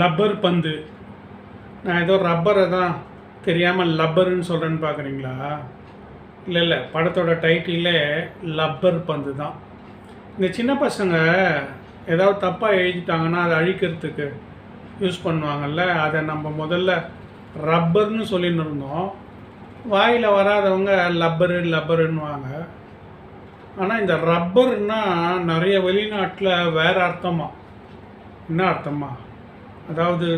Rubber பந்து. நான் ஏதோ ரப்பரை தான் தெரியாமல் லப்பருன்னு சொல்கிறேன்னு பார்க்குறீங்களா இல்லை இல்லை படத்தோட டைட்டிலே லப்பர் பந்து தான். இந்த சின்ன பசங்க ஏதாவது தப்பாக எழுதிட்டாங்கன்னா அதை அழிக்கிறதுக்கு யூஸ் பண்ணுவாங்கள்ல அதை நம்ம முதல்ல ரப்பர்னு சொல்லின்னு இருந்தோம். வாயில் வராதவங்க லப்பரு லப்பருன்னுவாங்க. ஆனால் இந்த ரப்பர்னால் நிறைய வெளிநாட்டில் வேறு அர்த்தமா? என்ன அர்த்தமா? அதாவது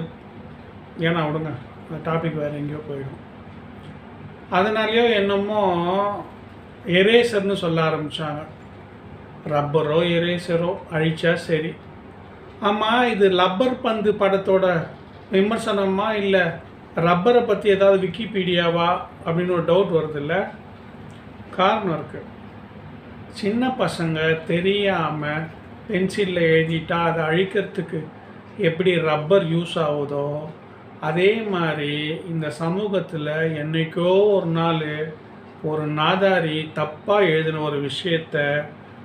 ஏன்னா விடுங்க அந்த டாபிக் வேறு எங்கேயோ போயிடும். அதனாலேயோ என்னமோ எரேசர்னு சொல்ல ஆரம்பித்தாங்க ரப்பரோ எரேசரோ அழிச்சா சரி. ஆமாம் இது லப்பர் பந்து படத்தோட விமர்சனமா இல்லை ரப்பரை பற்றி ஏதாவது விக்கிபீடியாவா அப்படின்னு ஒரு டவுட் வருதுல்ல? காரணம் இருக்குது சின்ன பசங்க தெரியாமல் பென்சிலில் எழுதிட்டா அதை அழிக்கிறதுக்கு எப்படி ரப்பர் யூஸ் ஆகுதோ அதே மாதிரி இந்த சமூகத்தில் என்னைக்கோ ஒரு நாள் ஒரு நாதாரி தப்பாக எழுதின ஒரு விஷயத்த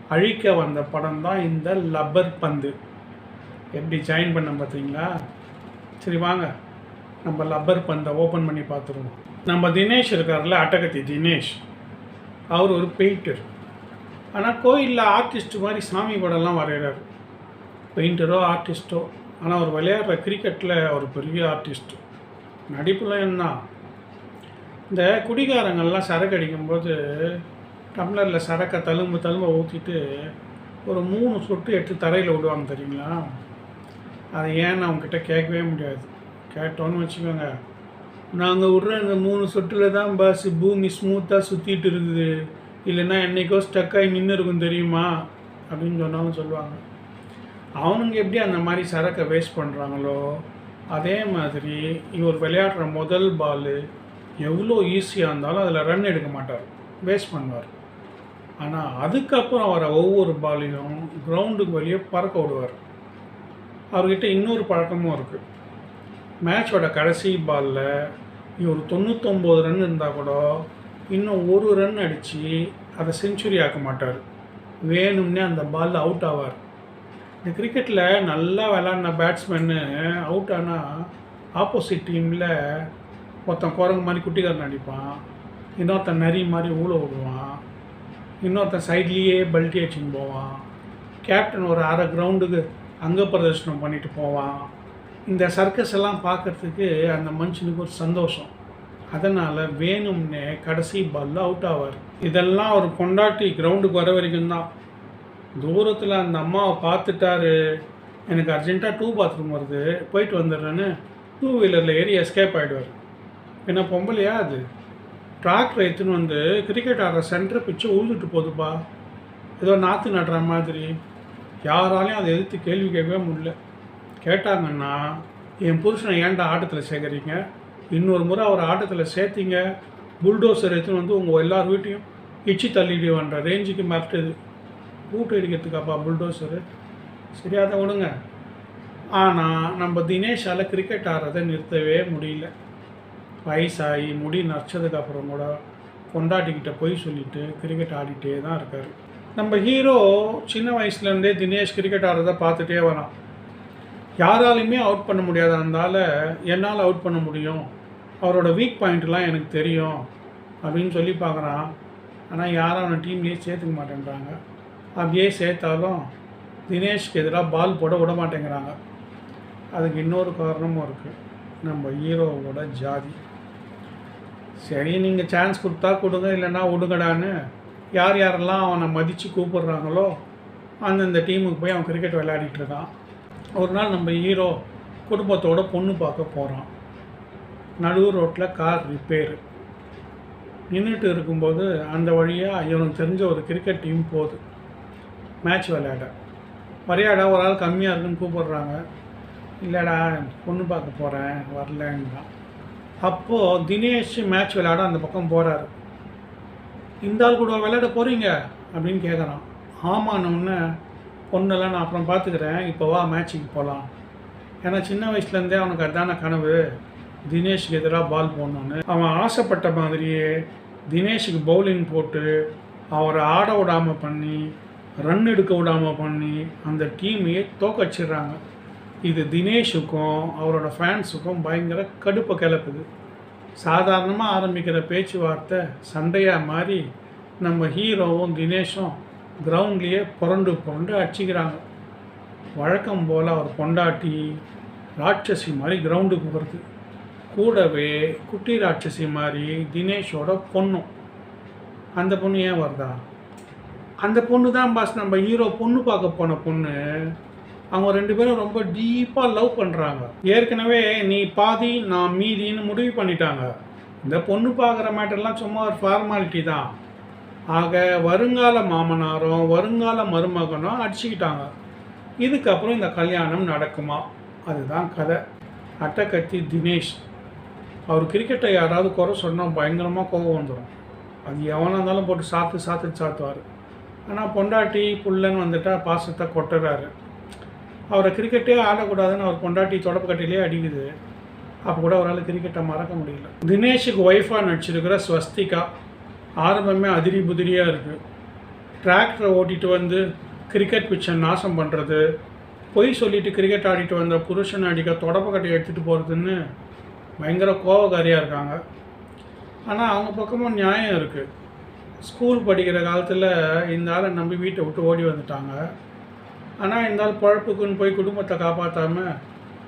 அழிக்க வந்த படம் தான் இந்த லப்பர் பந்து. எப்படி ஜாயின் பண்ண பார்த்தீங்களா சரி வாங்க நம்ம லப்பர் பந்தை ஓப்பன் பண்ணி பார்த்துருவோம் நம்ம தினேஷ் இருக்கார்ல அட்டகத்தி தினேஷ். அவர் ஒரு பெயிண்டர் ஆனால் கோயிலில் ஆர்டிஸ்ட் மாதிரி சாமி படம்லாம் வரைகிறார் பெயிண்டரோ ஆர்டிஸ்ட்டோ ஆனால் அவர் விளையாடுற கிரிக்கெட்டில் அவர் பெரிய ஆர்டிஸ்ட் நடிப்புலாம் என்ன? இந்த குடிகாரங்கள்லாம் சரக்கு அடிக்கும்போது டம்ளரில் சரக்கை தழும்பு தழும்ப ஊற்றிட்டு ஒரு மூணு சொட்டு எட்டு தரையில் விடுவாங்க தெரியுங்களா? அதை ஏன்னு அவங்கக்கிட்ட கேட்கவே முடியாது. கேட்டோன்னு வச்சுக்கோங்க. நாங்கள் விட்ற இந்த மூணு சொட்டில் தான் பஸ் பூமி ஸ்மூத்தாக சுற்றிட்டு இருக்குது. இல்லைன்னா என்னைக்கோ ஸ்டக்காகி நின்று இருக்கும் தெரியுமா? அப்படின்னு சொன்னாலும் சொல்லுவாங்க. அவனுங்க எப்படி அந்த மாதிரி சரக்கை வேஸ்ட் பண்ணுறாங்களோ அதே மாதிரி இவர் விளையாடுற முதல் பால் எவ்வளோ ஈஸியாக இருந்தாலும் அதில் ரன் எடுக்க மாட்டார். வேஸ்ட் பண்ணுவார். ஆனால் அதுக்கப்புறம் வர ஒவ்வொரு பாலையும் கிரவுண்டுக்கு வெளியே பறக்க விடுவார். அவர்கிட்ட இன்னொரு பழக்கமும் இருக்குது மேட்சோட கடைசி பாலில் இவர் தொண்ணூத்தொம்பது ரன் இருந்தால் கூட இன்னும் ஒரு ரன் அடித்து அதை செஞ்சுரி ஆக்க மாட்டார். வேணும்னே அந்த பாலில் அவுட் ஆவார். இந்த கிரிக்கெட்டில் நல்லா விளாட்ன பேட்ஸ்மேனு அவுட் ஆனால் ஆப்போசிட் டீமில் ஒருத்தன் குரங்கு மாதிரி குட்டிக்காரன் அடிப்பான் இன்னொருத்தன் நரி மாதிரி ஊழ விடுவான். இன்னொருத்தன் சைட்லேயே பல்ட்டி அடிச்சுன்னு போவான். கேப்டன் ஒரு அரை கிரவுண்டுக்கு அங்க பிரதர்ஷனம் பண்ணிட்டு போவான். இந்த சர்க்கஸ் எல்லாம் பார்க்கறதுக்கு அந்த மனுஷனுக்கு ஒரு சந்தோஷம். அதனால் வேணும்னே கடைசி பால்ல அவுட் ஆவார். இதெல்லாம் அவர் கொண்டாட்டி கிரவுண்டுக்கு வர வரைக்கும் தான் தூரத்தில் அந்த அம்மாவை பார்த்துட்டாரு. எனக்கு அர்ஜென்ட்டாக டூ பாத்ரூம் வருது. போயிட்டு வந்துடுறேன்னு டூ வீலரில் ஏறி எஸ்கேப் ஆகிடுவார் என்ன பொம்பளையா அது? டிராக்டர் எடுத்துன்னு வந்து கிரிக்கெட் ஆடுற சென்டர் பிச்சு உழுதுட்டு போகுதுப்பா ஏதோ நாற்று நடுற மாதிரி. யாராலையும் அதை எதிர்த்து கேள்வி கேட்கவே முடியல. கேட்டாங்கன்னா என் புருஷனை ஏன்டா ஆட்டத்தில் சேர்க்குறீங்க இன்னொரு முறை அவர் ஆட்டத்தில் சேர்த்தீங்க. புல்டோசர் எடுத்துன்னு வந்து உங்கள் எல்லார் வீட்டையும் இச்சி தள்ளிடுவேன்ற ரேஞ்சுக்கு மிரட்டுது. கூட்டு அடிக்கிறதுக்காப்பா புல்டோசரு சரியாக தான் விடுங்க. ஆனால் நம்ம தினேஷால் கிரிக்கெட் ஆடுறதை நிறுத்தவே முடியல. வயசாகி முடி நரைச்சதுக்கப்புறம் கூட கொண்டாட்டிக்கிட்ட போய் சொல்லிட்டு கிரிக்கெட் ஆடிட்டே தான் இருக்கார். நம்ம ஹீரோ சின்ன வயசுலேருந்தே தினேஷ் கிரிக்கெட் ஆடுறத பார்த்துட்டே வரான். யாராலையுமே அவுட் பண்ண முடியாதனால என்னால் அவுட் பண்ண முடியும்? அவரோட வீக் பாயிண்ட்லாம் எனக்கு தெரியும். அப்படின்னு சொல்லி பார்க்குறான். ஆனால் யாரும் அவனை டீம்லேயே சேர்த்துக்க மாட்டேன்றாங்க. அப்படியே சேர்த்தாலும் தினேஷ்க்கு எதிராக பால் போட விட மாட்டேங்கிறாங்க. அதுக்கு இன்னொரு காரணமும் இருக்குது நம்ம ஹீரோவோட ஜாதி. சரி நீங்கள் சான்ஸ் கொடுத்தா கொடுங்க இல்லைன்னா விடுங்கடான்னு யார் யாரெல்லாம் அவனை மதித்து கூப்பிடுறாங்களோ அந்தந்த டீமுக்கு போய் அவன் கிரிக்கெட் விளையாடிட்டு இருக்கான். ஒரு நாள் நம்ம ஹீரோ குடும்பத்தோட பொண்ணு பார்க்க போகிறான் நடுவு ரோட்டில் கார் ரிப்பேரு நின்றுட்டு இருக்கும்போது அந்த வழியாக இவனுக்கு தெரிஞ்ச ஒரு கிரிக்கெட் டீம் போகுது. மேட்ச் விளையாட வரையாடா ஒரு ஆள் கம்மியாக இருக்குன்னு கூப்பிடுறாங்க. இல்லைடா பொண்ணு பார்க்க போகிறேன் வரலன்றான். அப்போது தினேஷ் மேட்ச் விளையாட அந்த பக்கம் போகிறாரு இந்த ஆள் கூட விளையாட போகிறீங்க அப்படின்னு கேட்குறான் ஆமானோன்னு பொண்ணெல்லாம் நான் அப்புறம் பார்த்துக்கிறேன். இப்போ வா மேட்ச்சுக்கு போகலாம் ஏன்னா சின்ன வயசுலேருந்தே அவனுக்கு அதான கனவு. தினேஷுக்கு எதிராக பால் போடணுன்னு அவன் ஆசைப்பட்ட மாதிரியே தினேஷுக்கு பவுலிங் போட்டு அவரை ஆட விடாமல் பண்ணி ரன் எடுக்க விடாமல் பண்ணி அந்த டீமையே தோக்கச்சிடுறாங்க இது தினேஷுக்கும் அவரோட ஃபேன்ஸுக்கும் பயங்கர கடுப்பை கிளப்புது. சாதாரணமாக ஆரம்பிக்கிற பேச்சுவார்த்தை சண்டையாக மாறி நம்ம ஹீரோவும் தினேஷும் கிரவுண்ட்லேயே புரண்டு புரண்டு அடிச்சிக்கிறாங்க. வழக்கம் போல் அவர் பொண்டாட்டி ராட்சசி மாதிரி கிரவுண்டுக்கு வருது கூடவே குட்டி ராட்சசி மாதிரி தினேஷோட பொண்ணும். அந்த பொண்ணு ஏன் வருதா? அந்த பொண்ணு தான் பாஸ் நம்ம ஹீரோ பொண்ணு பார்க்க போன பொண்ணு. அவங்க ரெண்டு பேரும் ரொம்ப டீப்பாக லவ் பண்ணுறாங்க ஏற்கனவே நீ பாதி நான் மீதின்னு முடிவு பண்ணிட்டாங்க. இந்த பொண்ணு பார்க்குற மேட்டர்லாம் சும்மா ஒரு ஃபார்மாலிட்டி தான். ஆக வருங்கால மாமனாரும் வருங்கால மருமகனும் அடிச்சுக்கிட்டாங்க. இதுக்கப்புறம் இந்த கல்யாணம் நடக்குமா? அதுதான் கதை. அட்டக்கத்தி தினேஷ். அவர் கிரிக்கெட்டை யாராவது குறை சொன்னால் பயங்கரமாக கோபம் வந்துடும் அது எவனாக இருந்தாலும் போட்டு சாத்து சாத்து சாத்துவார். ஆனால் பொண்டாட்டி புள்ளன்னு வந்துட்டால் பாசத்தை கொட்டுறாரு. அவரை கிரிக்கெட்டே ஆடக்கூடாதுன்னு அவர் பொண்டாட்டி தொடப்பு கட்டிலே அடிக்குது. அப்போ கூட அவரால் கிரிக்கெட்டை மறக்க முடியல. தினேஷுக்கு ஒய்ஃபாக நடிச்சிருக்கிற ஸ்வஸ்திகா ஆரம்பமே அதிரி புதிரியாக இருக்குது டிராக்டரை ஓட்டிட்டு வந்து கிரிக்கெட் பிச்சை நாசம் பண்ணுறது பொய் சொல்லிட்டு கிரிக்கெட் ஆடிட்டு வந்த புருஷன் அடிக்க தொடப்பு கட்டை எடுத்துகிட்டு போகிறதுன்னு பயங்கர கோபக்காரியாக இருக்காங்க. ஆனால் அவங்க பக்கமும் நியாயம் இருக்குது ஸ்கூல் படிக்கிற காலத்தில் இந்த ஆளை நம்பி வீட்டை விட்டு ஓடி வந்துட்டாங்க. ஆனால் இந்த ஆள் பழப்புக்குன்னு போய் குடும்பத்தை காப்பாற்றாமல்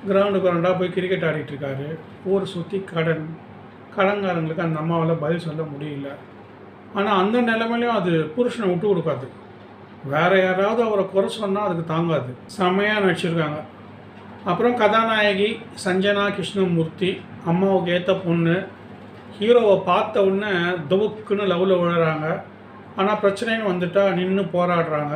கிரவுண்டு கிரவுண்டாக போய் கிரிக்கெட் ஆடிட்டுருக்காரு ஊர் சுற்றி கடன் கடன்காரங்களுக்கு அந்த அம்மாவால் பதில் சொல்ல முடியல. ஆனால் அந்த நிலைமையிலையும் அது புருஷனை விட்டு கொடுக்காது. வேற யாராவது அவரை குறை சொன்னால் அதுக்கு தாங்காது. செம்மையாக நடிச்சிருக்காங்க. அப்புறம் கதாநாயகி சஞ்சனா கிருஷ்ணமூர்த்தி அம்மாவுக்கு ஏற்ற பொண்ணு ஹீரோவை பார்த்த உடனே துவுக்குன்னு லவ்வில் விழுறாங்க. ஆனால் பிரச்சனைன்னு வந்துட்டா நின்று போராடுறாங்க.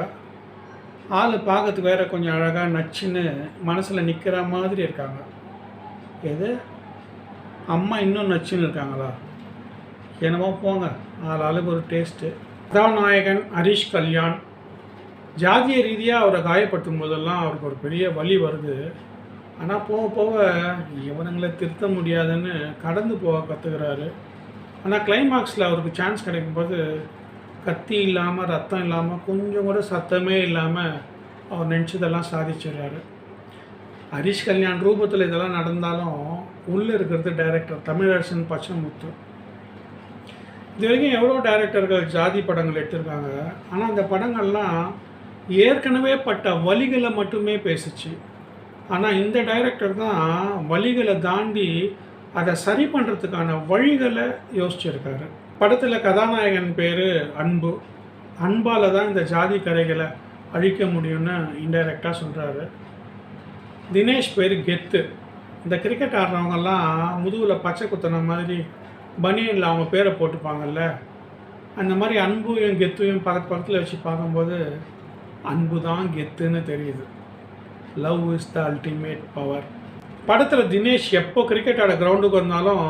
ஆள் பார்க்கறதுக்கு வேற கொஞ்சம் அழகாக நச்சுன்னு மனசில் நிற்கிற மாதிரி இருக்காங்க. எது? அம்மா இன்னும் நச்சுன்னு இருக்காங்களா? என்னமோ போங்க. ஆள் ஆளுக்கு ஒரு டேஸ்ட்டு கதாநாயகன் ஹரிஷ் கல்யாண். ஜாதிய ரீதியாக அவரை காயப்படுத்தும் போதெல்லாம் அவருக்கு ஒரு பெரிய வலி வருது. ஆனால் போக போக இவனுங்களை திருத்த முடியாதுன்னு கடந்து போக கற்றுக்கிறாரு ஆனால் கிளைமாக்ஸில் அவருக்கு சான்ஸ் கிடைக்கும்போது கத்தி இல்லாமல் ரத்தம் இல்லாமல் கொஞ்சம் கூட சத்தமே இல்லாமல் அவர் நினச்சதெல்லாம் சாதிச்சிடுறாரு. ஹரிஷ் கல்யாண் ரூபத்தில் இதெல்லாம் நடந்தாலும் உள்ளே இருக்கிறது டைரக்டர் தமிழரசன் பச்சைமுத்து. இது வரைக்கும் எவ்வளோ டைரக்டர்கள் ஜாதி படங்கள் எடுத்திருக்காங்க. ஆனால் அந்த படங்கள்லாம் ஏற்கனவே பட்ட வழிகளை மட்டுமே பேசிச்சு. ஆனால் இந்த டைரக்டர் தான் வழிகளை தாண்டி அதை சரி பண்ணுறதுக்கான வழிகளை யோசிச்சிருக்காரு. படத்தில் கதாநாயகன் பேர் அன்பு. அன்பால் தான் இந்த ஜாதி கரைகளை அழிக்க முடியும்னு இன்டைரக்டாக சொல்கிறாரு தினேஷ் பேர் கெத்து. இந்த கிரிக்கெட் ஆடுறவங்கெல்லாம் முதுகில் பச்சை குத்துன மாதிரி பனியனில் அவங்க பேரை போட்டுப்பாங்கல்ல. அந்த மாதிரி அன்பையும் கெத்துவையும் பக்கத்து பக்கத்தில் வச்சு பார்க்கும்போது அன்பு தான் கெத்துன்னு தெரியுது. Love is the ultimate power படத்தில் தினேஷ் எப்போ கிரிக்கெட் ஆட கிரவுண்டுக்கு வந்தாலும்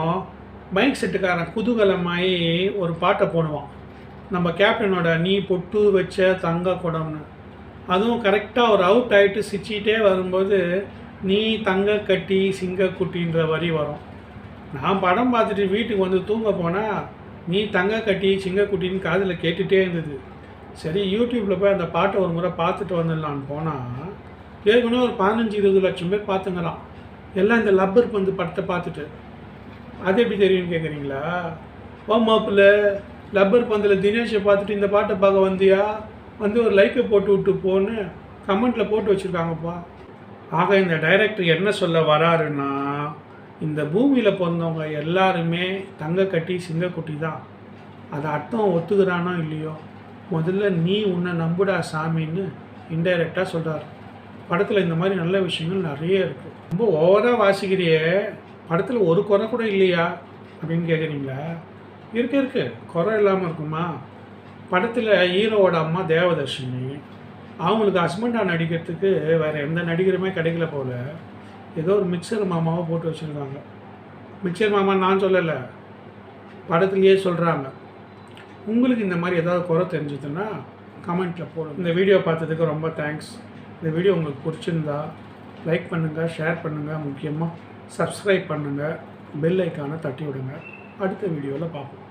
மைக் செட்டுக்காரன் குதூகலமாகி ஒரு பாட்டை போடுவான். நம்ம கேப்டனோட நீ பொட்டு வச்ச தங்க குடம்னு அதுவும் கரெக்டாக ஒரு அவுட் ஆகிட்டு சிச்சிக்கிட்டே வரும்போது நீ தங்க கட்டி சிங்க குட்டின்ற வரி வரும். நான் படம் பார்த்துட்டு வீட்டுக்கு வந்து தூங்க போனால் நீ தங்க கட்டி சிங்க குட்டின்னு காதில் கேட்டுகிட்டே இருந்தது சரி யூடியூப்பில் போய் அந்த பாட்டை ஒரு முறை பார்த்துட்டு வந்துடலான்னு போனால் ஏற்கனவே ஒரு பதினஞ்சு இருபது லட்சம் பேர் பார்த்துங்கிறான் எல்லாம் இந்த லப்பர் பந்து படத்தை பார்த்துட்டு. அது எப்படி தெரியும்னு கேட்குறீங்களா ஓ மாப்பிள்ள லப்பர் பந்தில் தினேஷை பார்த்துட்டு இந்த பாட்டை பார்க்க வந்தியா? வந்து ஒரு லைக்கை போட்டு விட்டு போன்னு கமெண்ட்டில் போட்டு வச்சுருக்காங்கப்பா. ஆக இந்த டைரக்டர் என்ன சொல்ல வராருன்னா இந்த பூமியில் பிறந்தவங்க எல்லாருமே தங்க கட்டி சிங்கக்குட்டி தான். அதை அர்த்தம் ஒத்துக்கிறானோ இல்லையோ? முதல்ல நீ உன்னை நம்புடா சாமின்னு இன்டைரக்டாக சொல்கிறார் படத்தில் இந்த மாதிரி நல்ல விஷயங்கள் நிறைய இருக்குது ரொம்ப ஓவராக வாசிக்கிறியே படத்தில் ஒரு குறை கூட இல்லையா? அப்படின்னு கேட்குறீங்களா இருக்கு இருக்கு. குறை இல்லாமல் இருக்குமா? படத்தில் ஹீரோவோட அம்மா தேவதர்ஷினி அவங்களுக்கு ஹஸ்பண்டாக நடிக்கிறதுக்கு வேறு எந்த நடிகருமே கிடைக்கல போல் ஏதோ ஒரு மிக்சர் மாமாவை போட்டு வச்சுருக்காங்க. மிக்சர் மாமா நான் சொல்லலை. படத்துலையே சொல்கிறாங்க உங்களுக்கு இந்த மாதிரி ஏதாவது குறை தெரிஞ்சதுன்னா கமெண்ட்டில் போடும் இந்த வீடியோ பார்த்ததுக்கு ரொம்ப தேங்க்ஸ் இந்த வீடியோ உங்களுக்கு பிடிச்சிருந்தா லைக் பண்ணுங்கள் ஷேர் பண்ணுங்கள் முக்கியமாக சப்ஸ்கிரைப் பண்ணுங்கள் பெல் ஐக்கானை தட்டி விடுங்க. அடுத்த வீடியோவில் பார்ப்போம்.